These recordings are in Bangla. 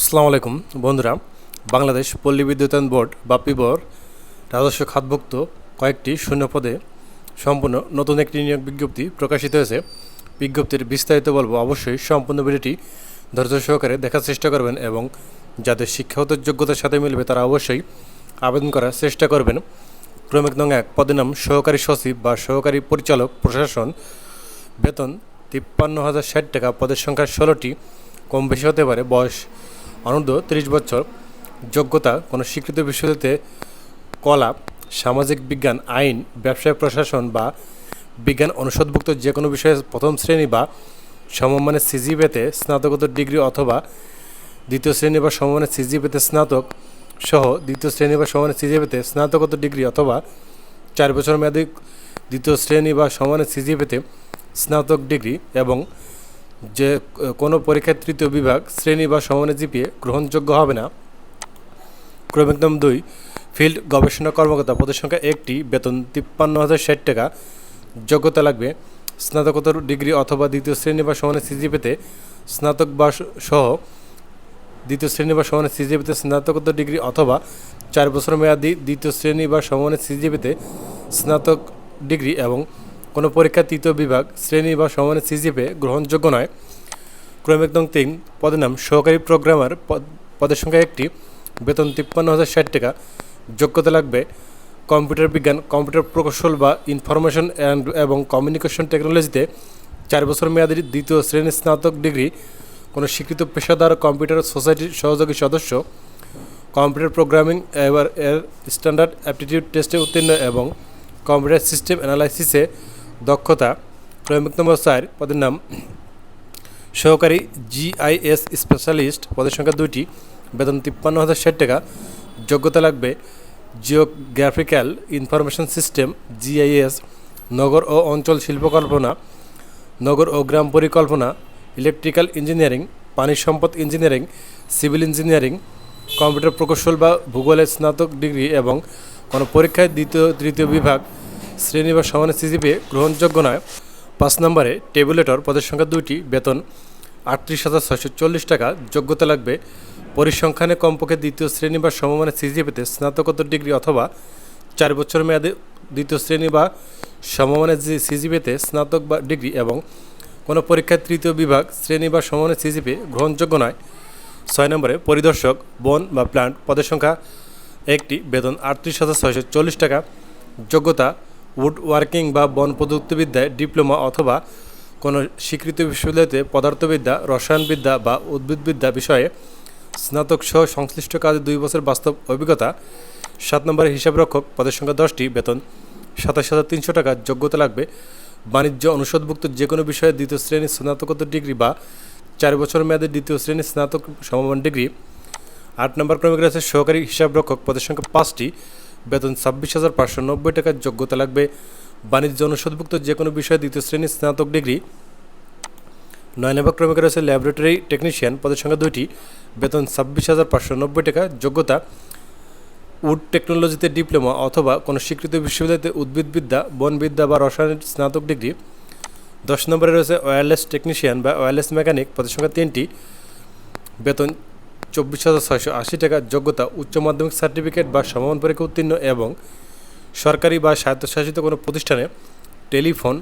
আসসালামু আলাইকুম, বন্ধুরা। বাংলাদেশ পল্লী বিদ্যুতায়ন বোর্ড বা পিবর রাজস্ব খাতভুক্ত কয়েকটি শূন্য পদে সম্পূর্ণ নতুন একটি নিয়োগ বিজ্ঞপ্তি প্রকাশিত হয়েছে। বিজ্ঞপ্তির বিস্তারিত বলব, অবশ্যই সম্পূর্ণ ভিডিওটি ধৈর্য সহকারে দেখার চেষ্টা করবেন এবং যাদের শিক্ষাগত যোগ্যতার সাথে মিলবে তারা অবশ্যই আবেদন করার চেষ্টা করবেন। ক্রমিক নং এক, পদের নাম সহকারী সচিব বা সহকারী পরিচালক প্রশাসন। বেতন তিপ্পান্ন হাজার ষাট টাকা, পদের সংখ্যা ষোলোটি। কম বেশি হতে পারে বয়স অনূর্ধ্ব তিরিশ বছর যোগ্যতা কোনো স্বীকৃত বিশ্ববিদ্যালয়তে কলা, সামাজিক বিজ্ঞান, আইন, ব্যবসায় প্রশাসন বা বিজ্ঞান অনুষদভুক্ত যে কোনো বিষয়ে প্রথম শ্রেণি বা সমমানের সিজিপিতে স্নাতকোত্তর ডিগ্রি অথবা দ্বিতীয় শ্রেণি বা সমমানের সিজিপিতে স্নাতক সহ দ্বিতীয় শ্রেণি বা সমানের সিজিপিতে স্নাতকোত্তর ডিগ্রি অথবা চার বছর মেয়াদী দ্বিতীয় শ্রেণি বা সমানের সিজিপিতে স্নাতক ডিগ্রি এবং যে কোনো পরীক্ষার তৃতীয় বিভাগ শ্রেণি বা সমানের জিপিএ গ্রহণযোগ্য হবে না। ক্রমিক নাম দুই, ফিল্ড গবেষণা কর্মকর্তা পদের সংখ্যা একটি, বেতন তিপ্পান্ন হাজার ষাট টাকা, যোগ্যতা লাগবে স্নাতকোত্তর ডিগ্রি অথবা দ্বিতীয় শ্রেণি বা সমানের সিজিপিতে স্নাতক বা সহ দ্বিতীয় শ্রেণি বা সমানের সিজিপিতে স্নাতকোত্তর ডিগ্রি অথবা চার বছর মেয়াদি দ্বিতীয় শ্রেণি বা সমানের সিজিপিতে স্নাতক ডিগ্রি এবং কোনো পরীক্ষা তৃতীয় বিভাগ, শ্রেণি বা সমানের সিজিপে গ্রহণযোগ্য নয়। ক্রমিক নং তিন পদের নাম, সহকারী প্রোগ্রামার পদ- পদের সংখ্যা একটি, বেতন তিপ্পান্ন হাজার ষাট টাকা, যোগ্যতা লাগবে কম্পিউটার বিজ্ঞান, কম্পিউটার প্রকৌশল বা ইনফরমেশন অ্যান্ড এবং কমিউনিকেশন টেকনোলজিতে চার বছর মেয়াদী দ্বিতীয় শ্রেণির স্নাতক ডিগ্রি, কোনো স্বীকৃত পেশাদার কম্পিউটার সোসাইটির সহযোগী সদস্য, কম্পিউটার প্রোগ্রামিং এবার এর স্ট্যান্ডার্ড অ্যাপটিটিউড টেস্টে উত্তীর্ণ এবং কম্পিউটার সিস্টেম অ্যানালাইসিসে দক্ষতা ক্রমিক নম্বর চার পদের নাম সহকারী জিআইএস স্পেশালিস্ট, পদের সংখ্যা দুইটি, বেতন তিপ্পান্ন হাজার ষাট টাকা, যোগ্যতা লাগবে জিওগ্রাফিক্যাল ইনফরমেশন সিস্টেম জিআইএস নগর ও অঞ্চল শিল্পকল্পনা, নগর ও গ্রাম পরিকল্পনা, ইলেকট্রিক্যাল ইঞ্জিনিয়ারিং, পানি সম্পদ ইঞ্জিনিয়ারিং, সিভিল ইঞ্জিনিয়ারিং, কম্পিউটার প্রকৌশল বা ভূগোলের স্নাতক ডিগ্রি এবং কোনো পরীক্ষায় দ্বিতীয়, তৃতীয় বিভাগ শ্রেণি বা সমানের সিজিপি গ্রহণযোগ্য নয়। পাঁচ নম্বরে টেবুলেটর পদের সংখ্যা দুইটি, বেতন আটত্রিশ হাজার ছয়শো চল্লিশ টাকা, যোগ্যতা লাগবে পরিসংখ্যানে কমপক্ষে দ্বিতীয় শ্রেণি বা সমমানের সিজিপিতে স্নাতকোত্তর ডিগ্রি অথবা চার বছর মেয়াদে দ্বিতীয় শ্রেণি বা সমমানের সিজিপিতে স্নাতক বা ডিগ্রি এবং কোনো পরীক্ষায় তৃতীয় বিভাগ শ্রেণি বা সমমানের সিজিপি গ্রহণযোগ্য নয়। ছয় নম্বরে পরিদর্শক, বন বা প্লান্ট পদের সংখ্যা একটি, বেতন আটত্রিশ হাজার ছয়শো চল্লিশ টাকা, যোগ্যতা উড ওয়ার্কিং বা বন প্রযুক্তিবিদ্যায় ডিপ্লোমা অথবা কোনো স্বীকৃত বিশ্ববিদ্যালয়তে পদার্থবিদ্যা, রসায়নবিদ্যা বা উদ্ভিদবিদ্যা বিষয়ে স্নাতক সহ সংশ্লিষ্ট কাজে দুই বছর বাস্তব অভিজ্ঞতা, সাত নম্বরে হিসাবরক্ষক পদের সংখ্যা দশটি, বেতন সাতাশ হাজার তিনশো টাকা, যোগ্যতা লাগবে, বাণিজ্য অনুষদভুক্ত যে কোনো বিষয়ে দ্বিতীয় শ্রেণির স্নাতকোত্তর ডিগ্রি বা চার বছর মেয়াদে দ্বিতীয় শ্রেণির স্নাতক সমমান ডিগ্রি, আট নম্বর ক্রমিক রয়েছে সহকারী হিসাবরক্ষক পদের সংখ্যা পাঁচটি বেতন ছাব্বিশ হাজার পাঁচশো নব্বই টাকার যোগ্যতা লাগবে। বাণিজ্য অনুষদভুক্ত যে কোনো বিষয়ে দ্বিতীয় শ্রেণির স্নাতক ডিগ্রি। নয় নম্বর রয়েছে ল্যাবরেটরি টেকনিশিয়ান পদের সংখ্যা দুইটি। বেতন ছাব্বিশ হাজার পাঁচশো নব্বই টাকা, যোগ্যতা উড টেকনোলজিতে ডিপ্লোমা অথবা কোনো স্বীকৃত বিশ্ববিদ্যালয়তে উদ্ভিদবিদ্যা, বনবিদ্যা বা রসায়নের স্নাতক ডিগ্রি। দশ নম্বরে রয়েছে ওয়্যারলেস টেকনিশিয়ান বা ওয়্যারলেস মেকানিক পদের সংখ্যা তিনটি। বেতন চব্বিশ হাজার ছয়শো আশি টাকা যোগ্যতা, উচ্চ মাধ্যমিক সার্টিফিকেট বা সমাপন পরীক্ষা উত্তীর্ণ এবং সরকারি বা স্বায়ত্তশাসিত কোনো প্রতিষ্ঠানে টেলিফোন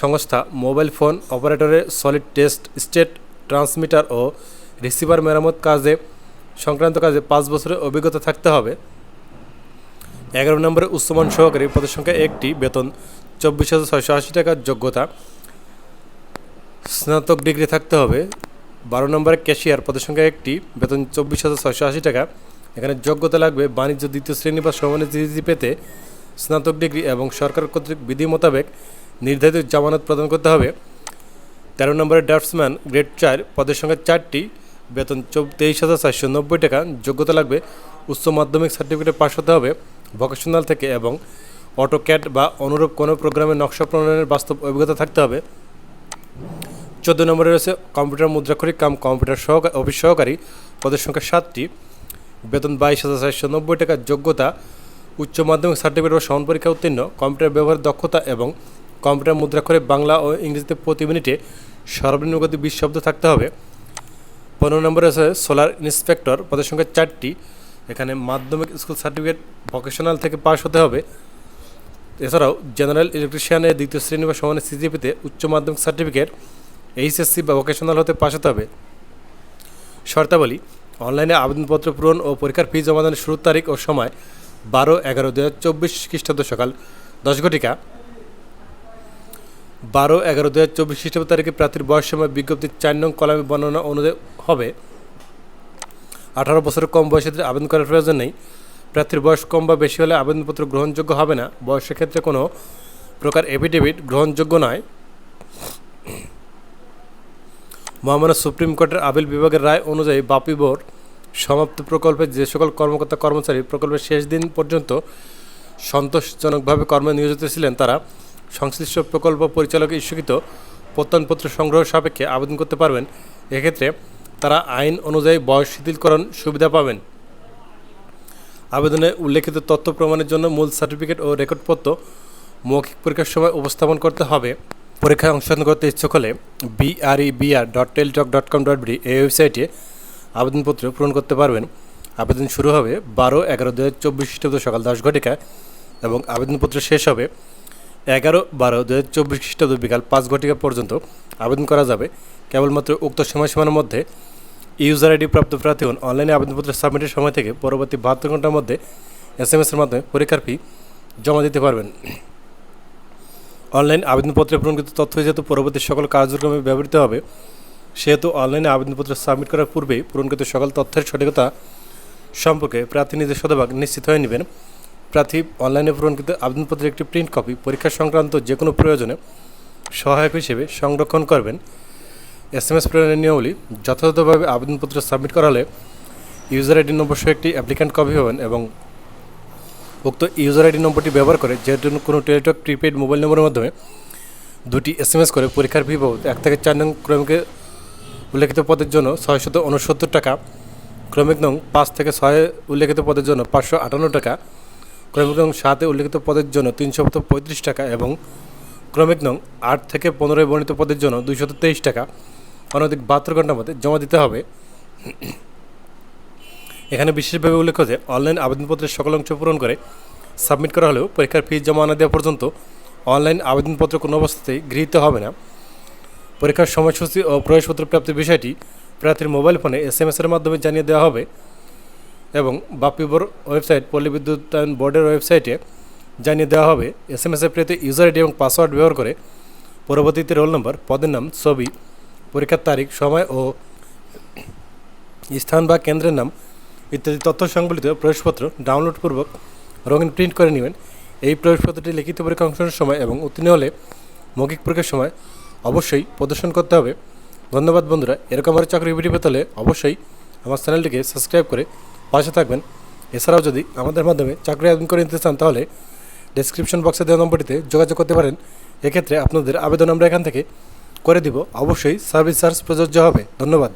সংস্থা, মোবাইল ফোন অপারেটরের সলিড টেস্ট, স্টেট ট্রান্সমিটার ও রিসিভার মেরামত কাজে, সংক্রান্ত কাজে পাঁচ বছরের অভিজ্ঞতা থাকতে হবে। এগারো নম্বরে উচ্চমান সহকারী পদের সংখ্যা একটি, বেতন চব্বিশ হাজার ছয়শো আশি টাকার যোগ্যতা স্নাতক ডিগ্রি থাকতে হবে। বারো নম্বরে ক্যাশিয়ার, পদের সংখ্যা একটি, বেতন চব্বিশ হাজার ছয়শো আশি টাকা। এখানে যোগ্যতা লাগবে বাণিজ্য দ্বিতীয় শ্রেণি বা সমানের জিজি পেতে স্নাতক ডিগ্রি এবং সরকার কর্তৃক বিধি মোতাবেক নির্ধারিত জামানত প্রদান করতে হবে। তেরো নম্বরে ড্রাফটসম্যান, গ্রেড চার, পদের সংখ্যা চারটি, বেতন তেইশ হাজার চারশো নব্বই টাকা। যোগ্যতা লাগবে উচ্চ মাধ্যমিক সার্টিফিকেট পাশ হতে হবে ভোকেশনাল থেকে এবং অটোক্যাট বা অনুরূপ কোনো প্রোগ্রামের নকশা প্রণয়নের বাস্তব অভিজ্ঞতা থাকতে হবে। চোদ্দ নম্বরে রয়েছে কম্পিউটার মুদ্রাক্ষরিক কাম কম্পিউটার সহকারী, অফিস সহকারী। পদের সংখ্যা সাতটি। বেতন বাইশ হাজার চারশো নব্বই টাকা, যোগ্যতা উচ্চ মাধ্যমিক সার্টিফিকেট বা সমান পরীক্ষা উত্তীর্ণ। কম্পিউটার ব্যবহারের দক্ষতা এবং কম্পিউটার মুদ্রাক্ষরে বাংলা ও ইংরেজিতে প্রতি মিনিটে সর্বনিম্ন গতি বিশ শব্দ থাকতে হবে। পনেরো নম্বরে আছে সোলার ইন্সপেক্টর, পদের সংখ্যা চারটি। এখানে মাধ্যমিক স্কুল সার্টিফিকেট ভোকেশনাল থেকে পাশ হতে হবে। এছাড়াও জেনারেল ইলেকট্রিশিয়ানের দ্বিতীয় শ্রেণি বা সমানের সিজিপিতে উচ্চ মাধ্যমিক সার্টিফিকেট এইচএসসি বা ভোকেশনাল হতে পাশ হতে হবে। শর্তাবলী অনলাইনে আবেদনপত্র পূরণ ও পরীক্ষার ফি জমাদানের শুরুর তারিখ ও সময় বারো এগারো দু হাজার চব্বিশ খ্রিস্টাব্দ সকাল দশ ঘটিকা। বারো এগারো দু হাজার চব্বিশ খ্রিস্টাব্দ তারিখে প্রার্থীর বয়স সময় বিজ্ঞপ্তির চার নং কলামে বর্ণনা অনুযায়ী হবে। আঠারো বছরের কম বয়সীদের আবেদন করার প্রয়োজন নেই। প্রার্থীর বয়স কম বা বেশি হলে আবেদনপত্র গ্রহণযোগ্য হবে না। বয়সের ক্ষেত্রে কোনো প্রকার এফিডেভিট গ্রহণযোগ্য নয়। মহামান্য সুপ্রিম কোর্টের আপিল বিভাগের রায় অনুযায়ী বাপি বোর্ড সমাপ্ত প্রকল্পে যে সকল কর্মকর্তা কর্মচারী প্রকল্পের শেষ দিন পর্যন্ত সন্তোষজনকভাবে কর্মে নিয়োজিত ছিলেন তারা, সংশ্লিষ্ট প্রকল্প পরিচালক ইস্যুকৃত প্রত্যয়নপত্র সংগ্রহ সাপেক্ষে আবেদন করতে পারবেন। এক্ষেত্রে তারা আইন অনুযায়ী বয়স শিথিলকরণ সুবিধা পাবেন। আবেদনে উল্লেখিত তথ্য প্রমাণের জন্য মূল সার্টিফিকেট ও রেকর্ডপত্র মৌখিক পরীক্ষার সময় উপস্থাপন করতে হবে। পরীক্ষায় অংশগ্রহণ করতে ইচ্ছুক হলে বিআরই BR dot Teletalk dot com dot B এই ওয়েবসাইটে আবেদনপত্র পূরণ করতে পারবেন। আবেদন শুরু হবে বারো এগারো দু হাজার চব্বিশ খ্রিস্টাব্দ সকাল দশ ঘটিকায় এবং আবেদনপত্র শেষ হবে এগারো বারো দু হাজার চব্বিশ খ্রিস্টাব্দ বিকাল পাঁচ ঘটিকা পর্যন্ত। আবেদন করা যাবে কেবলমাত্র উক্ত সময়সীমার মধ্যে। ইউজার আইডি প্রাপ্ত প্রার্থীগণ অনলাইনে আবেদনপত্র সাবমিটের সময় থেকে পরবর্তী বাহাত্তর ঘণ্টার মধ্যে এস এম এসের মাধ্যমে পরীক্ষার ফি জমা দিতে পারবেন। অনলাইন আবেদনপত্রে পূরণকৃত তথ্য যেহেতু পরবর্তী সকল কার্যক্রমে ব্যবহৃত হবে, সেহেতু অনলাইনে আবেদনপত্র সাবমিট করার পূর্বেই পূরণকৃত সকল তথ্যের সঠিকতা সম্পর্কে প্রার্থী নিজের শতভাগ নিশ্চিত হয়ে নেবেন। প্রার্থী অনলাইনে পূরণকৃত আবেদনপত্রের একটি প্রিন্ট কপি পরীক্ষা সংক্রান্ত যে কোনো প্রয়োজনে সহায়ক হিসেবে সংরক্ষণ করবেন। এস এম এস প্রেরণের নিয়মাবলী, যথাযথভাবে আবেদনপত্র সাবমিট করা হলে ইউজার আইডি নম্বর সহ একটি অ্যাপ্লিক্যান্ট কপি পাবেন এবং উক্ত ইউজার আইডি নম্বরটি ব্যবহার করে যে কোনো টেলিটক প্রিপেড মোবাইল নম্বরের মাধ্যমে দুটি এস এম এস করে পরীক্ষার ফি বাবদ এক থেকে চার নং ক্রমিকে উল্লেখিত পদের জন্য ছয়শত উনসত্তর টাকা, ক্রমিক নং পাঁচ থেকে ছয় উল্লেখিত পদের জন্য পাঁচশো আটান্ন টাকা, ক্রমিক নং সাতে উল্লেখিত পদের জন্য তিনশো পঁয়ত্রিশ টাকা এবং ক্রমিক নং আট থেকে পনেরোয় বর্ণিত পদের জন্য দুইশত তেইশ টাকা। অনধিক বাহাত্তর ঘণ্টার মধ্যে জমা দিতে হবে। এখানে বিশেষভাবে উল্লেখ যে অনলাইন আবেদনপত্রের সকল অংশ পূরণ করে সাবমিট করা হলেও পরীক্ষার ফি জমা না দেওয়া পর্যন্ত অনলাইন আবেদনপত্র কোনো অবস্থাতেই গৃহীত হবে না। পরীক্ষার সময়সূচি ও প্রবেশপত্র প্রাপ্তির বিষয়টি প্রার্থীর মোবাইল ফোনে এস এম এসের মাধ্যমে জানিয়ে দেওয়া হবে এবং বাপিবর ওয়েবসাইট, পল্লী বিদ্যুতায়ন বোর্ডের ওয়েবসাইটে জানিয়ে দেওয়া হবে এস এম এসের প্রেতে, ইউজার আইডি এবং পাসওয়ার্ড ব্যবহার করে পরবর্তীতে রোল নম্বর, পদের নাম, ছবি, পরীক্ষার তারিখ, সময় ও স্থান বা কেন্দ্রের নাম ইত্যাদি তথ্য সংবলিত প্রবেশপত্র ডাউনলোডপূর্বক রঙিন প্রিন্ট করে নেবেন। এই প্রবেশপত্রটি লিখিত পরীক্ষা অংশের সময় এবং উত্তীর্ণ হলে মৌখিক পরীক্ষার সময় অবশ্যই প্রদর্শন করতে হবে। ধন্যবাদ বন্ধুরা, এরকম আরও চাকরি ভিডিও পেতে হলে অবশ্যই আমার চ্যানেলটিকে সাবস্ক্রাইব করে পাশে থাকবেন। এছাড়াও যদি আমাদের মাধ্যমে চাকরি আবেদন করে নিতে চান তাহলে ডেসক্রিপশন বক্সে দেওয়া নম্বরটিতে যোগাযোগ করতে পারেন। এক্ষেত্রে আপনাদের আবেদন আমরা এখান থেকে করে দিব। অবশ্যই সার্ভিস চার্জ প্রযোজ্য হবে। ধন্যবাদ।